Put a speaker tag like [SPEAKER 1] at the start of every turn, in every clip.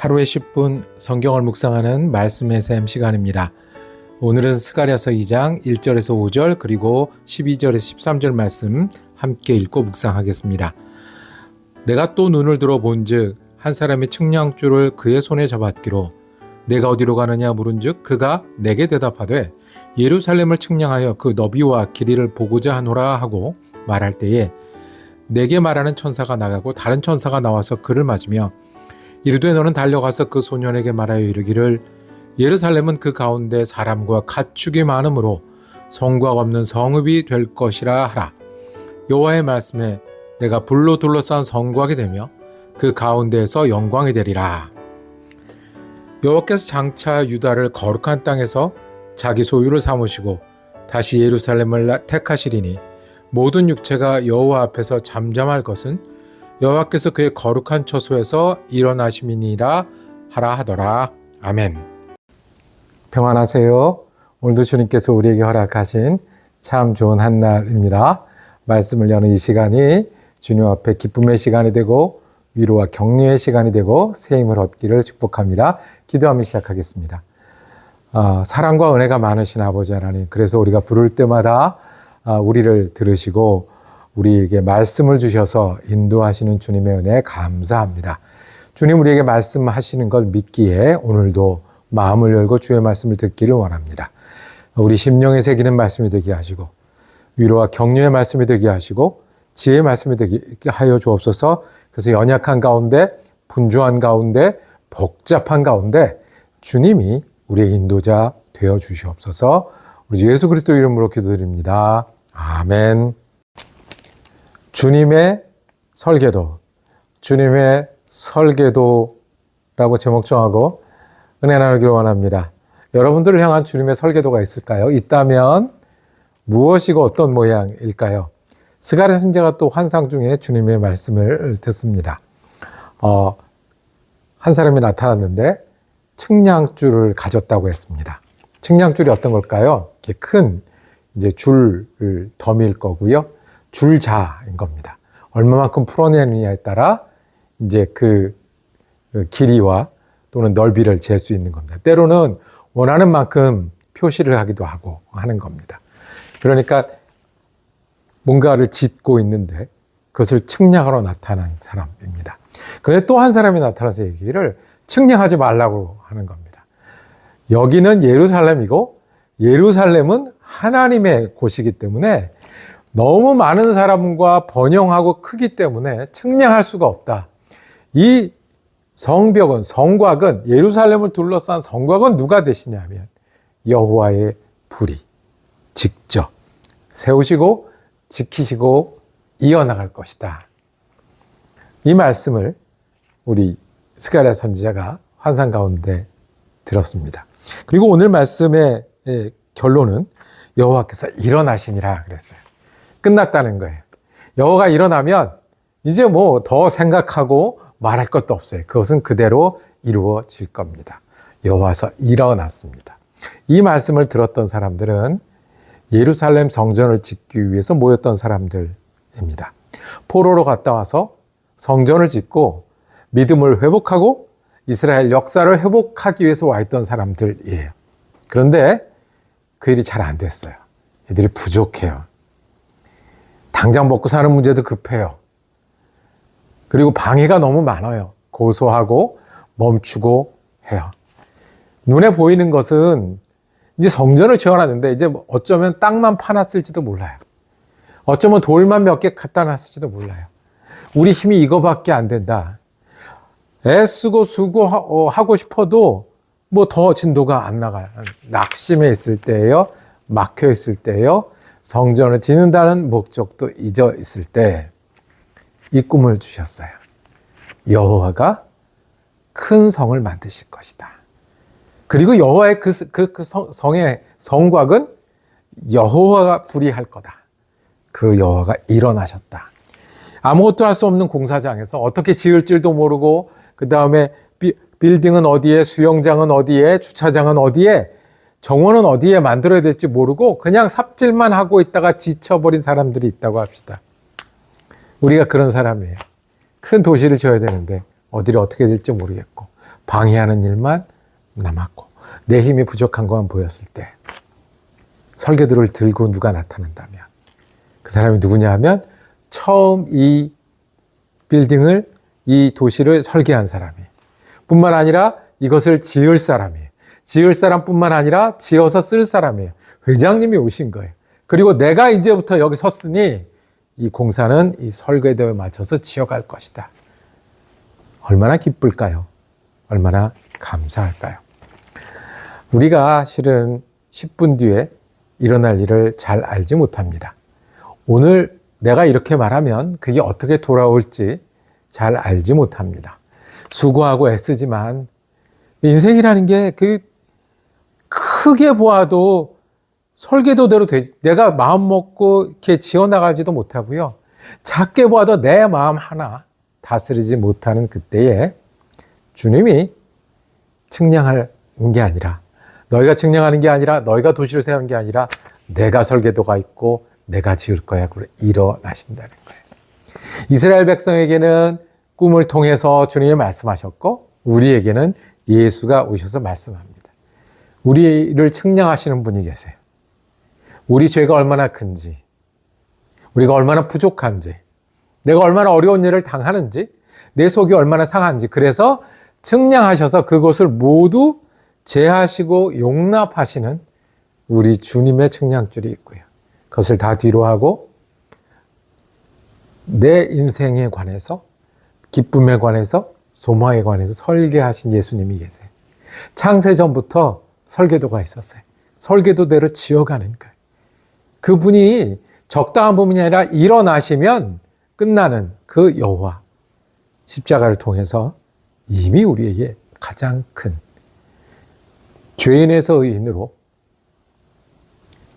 [SPEAKER 1] 하루에 10분 성경을 묵상하는 말씀의 샘 시간입니다. 오늘은 스가랴서 2장 1절에서 5절 그리고 12절에서 13절 말씀 함께 읽고 묵상하겠습니다. 내가 또 눈을 들어 본즉 한 사람의 측량줄을 그의 손에 잡았기로 내가 어디로 가느냐 물은즉 그가 내게 대답하되 예루살렘을 측량하여 그 너비와 길이를 보고자 하노라 하고 말할 때에 내게 말하는 천사가 나가고 다른 천사가 나와서 그를 맞으며 이르되 너는 달려가서 그 소년에게 말하여 이르기를 예루살렘은 그 가운데 사람과 가축이 많으므로 성곽 없는 성읍이 될 것이라 하라. 여호와의 말씀에 내가 불로 둘러싼 성곽이 되며 그 가운데에서 영광이 되리라. 여호와께서 장차 유다를 거룩한 땅에서 자기 소유를 삼으시고 다시 예루살렘을 택하시리니 모든 육체가 여호와 앞에서 잠잠할 것은 여호와께서 그의 거룩한 처소에서 일어나심이니라 하라 하더라. 아멘. 평안하세요. 오늘도 주님께서 우리에게 허락하신 참 좋은 한 날입니다. 말씀을 여는 이 시간이 주님 앞에 기쁨의 시간이 되고 위로와 격려의 시간이 되고 새 힘을 얻기를 축복합니다. 기도하며 시작하겠습니다. 아, 사랑과 은혜가 많으신 아버지 하나님, 그래서 우리가 부를 때마다 아, 우리를 들으시고 우리에게 말씀을 주셔서 인도하시는 주님의 은혜에 감사합니다. 주님 우리에게 말씀하시는 걸 믿기에 오늘도 마음을 열고 주의 말씀을 듣기를 원합니다. 우리 심령에 새기는 말씀이 되게 하시고 위로와 격려의 말씀이 되게 하시고 지혜의 말씀이 되게 하여 주옵소서. 그래서 연약한 가운데 분주한 가운데 복잡한 가운데 주님이 우리의 인도자 되어 주시옵소서. 우리 예수 그리스도 이름으로 기도드립니다. 아멘. 주님의 설계도, 주님의 설계도라고 제목 정하고 은혜 나누기를 원합니다. 여러분들을 향한 주님의 설계도가 있을까요? 있다면 무엇이고 어떤 모양일까요? 스가랴 선지자가 또 환상 중에 주님의 말씀을 듣습니다. 어, 한 사람이 나타났는데 측량줄을 가졌다고 했습니다. 측량줄이 어떤 걸까요? 이렇게 큰 이제 줄을 덤일 거고요. 줄자인 겁니다. 얼마만큼 풀어내느냐에 따라 이제 그, 그 길이와 또는 넓이를 잴 수 있는 겁니다. 때로는 원하는 만큼 표시를 하기도 하고 하는 겁니다. 그러니까 뭔가를 짓고 있는데 그것을 측량하러 나타난 사람입니다. 그런데 또 한 사람이 나타나서 얘기를 측량하지 말라고 하는 겁니다. 여기는 예루살렘이고 예루살렘은 하나님의 곳이기 때문에 너무 많은 사람과 번영하고 크기 때문에 측량할 수가 없다. 이 성벽은 성곽은 예루살렘을 둘러싼 성곽은 누가 되시냐면 여호와의 불이 직접 세우시고 지키시고 이어나갈 것이다. 이 말씀을 우리 스가랴 선지자가 환상 가운데 들었습니다. 그리고 오늘 말씀의 결론은 여호와께서 일어나시니라 그랬어요. 끝났다는 거예요. 여호가 일어나면 이제 뭐 더 생각하고 말할 것도 없어요. 그것은 그대로 이루어질 겁니다. 여호와서 일어났습니다. 이 말씀을 들었던 사람들은 예루살렘 성전을 짓기 위해서 모였던 사람들입니다. 포로로 갔다 와서 성전을 짓고 믿음을 회복하고 이스라엘 역사를 회복하기 위해서 와 있던 사람들이에요. 그런데 그 일이 잘 안 됐어요. 이들이 부족해요. 당장 먹고 사는 문제도 급해요. 그리고 방해가 너무 많아요. 고소하고 멈추고 해요. 눈에 보이는 것은 이제 성전을 지어놨는데 이제 어쩌면 땅만 파놨을지도 몰라요. 어쩌면 돌만 몇 개 갖다 놨을지도 몰라요. 우리 힘이 이거밖에 안 된다. 애쓰고 수고하고 싶어도 뭐 더 진도가 안 나가요. 낙심해 있을 때예요. 막혀 있을 때예요. 성전을 짓는다는 목적도 잊어 있을 때 이 꿈을 주셨어요. 여호와가 큰 성을 만드실 것이다. 그리고 여호와의 그, 그, 그 성, 성의 성곽은 여호와가 불이할 거다. 그 여호와가 일어나셨다. 아무것도 할 수 없는 공사장에서 어떻게 지을 줄도 모르고 그 다음에 빌딩은 어디에 수영장은 어디에 주차장은 어디에 정원은 어디에 만들어야 될지 모르고 그냥 삽질만 하고 있다가 지쳐버린 사람들이 있다고 합시다. 우리가 그런 사람이에요. 큰 도시를 지어야 되는데 어디를 어떻게 될지 모르겠고 방해하는 일만 남았고 내 힘이 부족한 것만 보였을 때 설계도를 들고 누가 나타난다면 그 사람이 누구냐 하면 처음 이 빌딩을 이 도시를 설계한 사람이 뿐만 아니라 이것을 지을 사람이에요. 지을 사람뿐만 아니라 지어서 쓸 사람이에요. 회장님이 오신 거예요. 그리고 내가 이제부터 여기 섰으니 이 공사는 이 설계도에 맞춰서 지어갈 것이다. 얼마나 기쁠까요? 얼마나 감사할까요? 우리가 실은 10분 뒤에 일어날 일을 잘 알지 못합니다. 오늘 내가 이렇게 말하면 그게 어떻게 돌아올지 잘 알지 못합니다. 수고하고 애쓰지만 인생이라는 게 그 크게 보아도 설계도대로 되지. 내가 마음 먹고 이렇게 지어나가지도 못하고요. 작게 보아도 내 마음 하나 다스리지 못하는 그때에 주님이 측량하는 게 아니라 너희가 측량하는 게 아니라 너희가 도시를 세우는 게 아니라 내가 설계도가 있고 내가 지을 거야. 그래 일어나신다는 거예요. 이스라엘 백성에게는 꿈을 통해서 주님이 말씀하셨고 우리에게는 예수가 오셔서 말씀합니다. 우리를 측량하시는 분이 계세요. 우리 죄가 얼마나 큰지, 우리가 얼마나 부족한지, 내가 얼마나 어려운 일을 당하는지, 내 속이 얼마나 상한지, 그래서 측량하셔서 그것을 모두 제하시고 용납하시는 우리 주님의 측량줄이 있고요. 그것을 다 뒤로 하고 내 인생에 관해서 기쁨에 관해서 소망에 관해서 설계하신 예수님이 계세요. 창세 전부터 설계도가 있었어요. 설계도대로 지어가는 거예요. 그분이 적당한 부분이 아니라 일어나시면 끝나는 그 여호와 십자가를 통해서 이미 우리에게 가장 큰 죄인에서 의인으로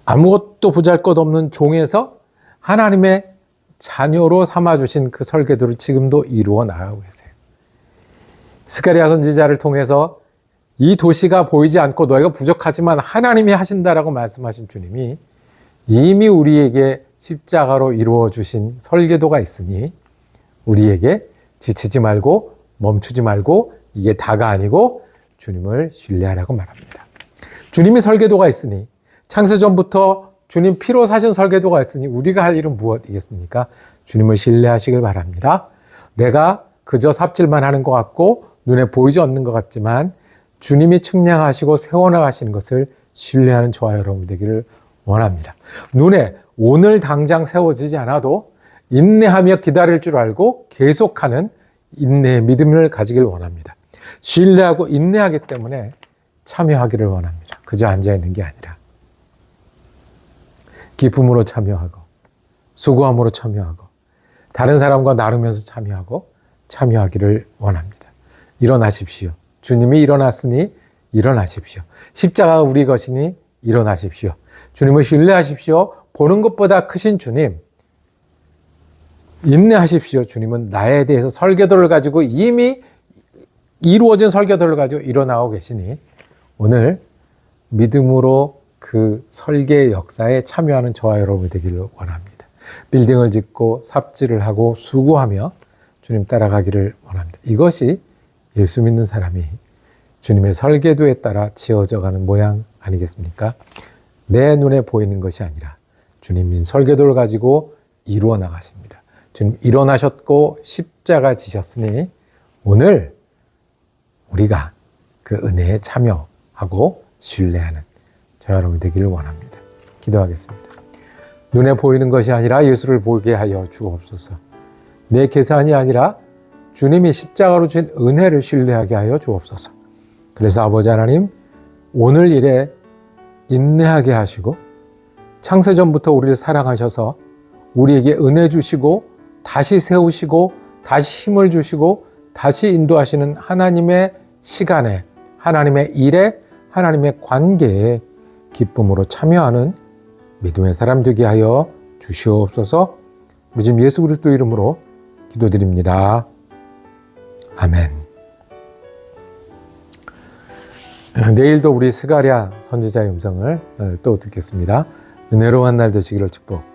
[SPEAKER 1] 아무것도 보잘 것 없는 종에서 하나님의 자녀로 삼아주신 그 설계도를 지금도 이루어 나가고 계세요. 스가리아 선지자를 통해서 이 도시가 보이지 않고 너희가 부족하지만 하나님이 하신다라고 말씀하신 주님이 이미 우리에게 십자가로 이루어 주신 설계도가 있으니 우리에게 지치지 말고 멈추지 말고 이게 다가 아니고 주님을 신뢰하라고 말합니다. 주님이 설계도가 있으니 창세전부터 주님 피로 사신 설계도가 있으니 우리가 할 일은 무엇이겠습니까? 주님을 신뢰하시길 바랍니다. 내가 그저 삽질만 하는 것 같고 눈에 보이지 않는 것 같지만 주님이 측량하시고 세워나가시는 것을 신뢰하는 저와 여러분 되기를 원합니다. 눈에 오늘 당장 세워지지 않아도 인내하며 기다릴 줄 알고 계속하는 인내의 믿음을 가지길 원합니다. 신뢰하고 인내하기 때문에 참여하기를 원합니다. 그저 앉아 있는 게 아니라. 기쁨으로 참여하고, 수고함으로 참여하고, 다른 사람과 나누면서 참여하고, 참여하기를 원합니다. 일어나십시오. 주님이 일어났으니 일어나십시오. 십자가가 우리 것이니 일어나십시오. 주님을 신뢰하십시오. 보는 것보다 크신 주님. 인내하십시오. 주님은 나에 대해서 설계도를 가지고 이미 이루어진 설계도를 가지고 일어나고 계시니 오늘 믿음으로 그 설계 역사에 참여하는 저와 여러분이 되기를 원합니다. 빌딩을 짓고 삽질을 하고 수고하며 주님 따라가기를 원합니다. 이것이 예수 믿는 사람이 주님의 설계도에 따라 지어져 가는 모양 아니겠습니까? 내 눈에 보이는 것이 아니라 주님인 설계도를 가지고 이루어 나가십니다. 주님 일어나셨고 십자가 지셨으니 오늘 우리가 그 은혜에 참여하고 신뢰하는 저 여러분 되기를 원합니다. 기도하겠습니다. 눈에 보이는 것이 아니라 예수를 보게 하여 주옵소서. 내 계산이 아니라 주님이 십자가로 주신 은혜를 신뢰하게 하여 주옵소서. 그래서 아버지 하나님 오늘 일에 인내하게 하시고 창세전부터 우리를 사랑하셔서 우리에게 은혜 주시고 다시 세우시고 다시 힘을 주시고 다시 인도하시는 하나님의 시간에 하나님의 일에 하나님의 관계에 기쁨으로 참여하는 믿음의 사람 되게 하여 주시옵소서. 우리 지금 예수 그리스도 이름으로 기도드립니다. 아멘. 내일도 우리 스가랴 선지자의 음성을 또 듣겠습니다. 은혜로운 날 되시기를 축복.